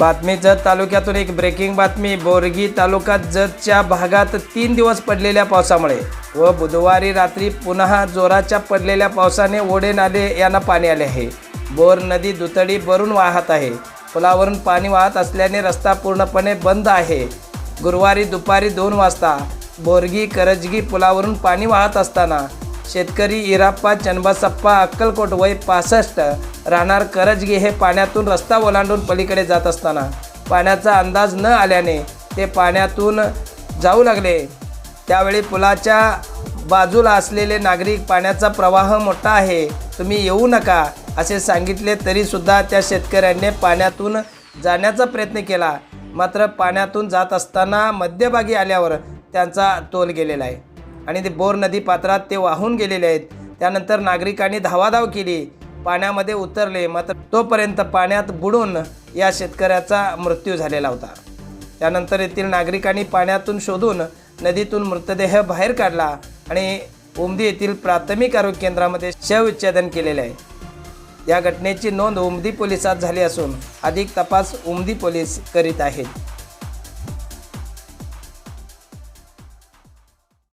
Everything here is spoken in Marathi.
बातमी जत तालुक्यातून एक ब्रेकिंग बातमी. बोरगी तालुका जतच्या भागात तीन दिवस पडलेल्या पावसामुळे व बुधवारी रात्री पुन्हा जोराच्या पडलेल्या पावसाने ओढे नाले यांना पाणी आले आहे. बोर नदी दुतडी भरून वाहत आहे. पुलावरून पाणी वाहत असल्याने रस्ता पूर्णपणे बंद आहे. गुरुवारी दुपारी दोन वाजता बोरगी करजगी पुलावरून पाणी वाहत असताना शेतकरी इराप्पा चनबसप्पा अक्कलकोट वय पासष्ट राहणार करजगी हे पाण्यातून रस्ता ओलांडून पलीकडे जात असताना. पाण्याचा अंदाज न आल्याने ते पाण्यातून जाऊ लागले. त्यावेळी पुलाच्या बाजूला असलेले नागरिक पाण्याचा प्रवाह मोठा आहे तुम्ही येऊ नका असे सांगितले तरीसुद्धा त्या शेतकऱ्यांनी पाण्यातून जाण्याचा प्रयत्न केला. मात्र पाण्यातून जात असताना मध्यभागी आल्यावर त्यांचा तोल गेलेला आहे. आणि ते बोर नदी पात्रात ते वाहून गेलेले आहेत. त्यानंतर नागरिकांनी धावाधाव केली. पाण्यामध्ये उतरले मात्र तोपर्यंत पाण्यात बुडून या शेतकऱ्याचा मृत्यू झालेला होता. त्यानंतर येथील नागरिकांनी पाण्यातून शोधून नदीतून मृतदेह बाहेर काढला आणि उमदी येथील प्राथमिक आरोग्य केंद्रामध्ये शवविच्छेदन केलेले आहे. या घटनेची नोंद उमदी पोलिसात झाली असून अधिक तपास उमदी पोलीस करीत आहेत.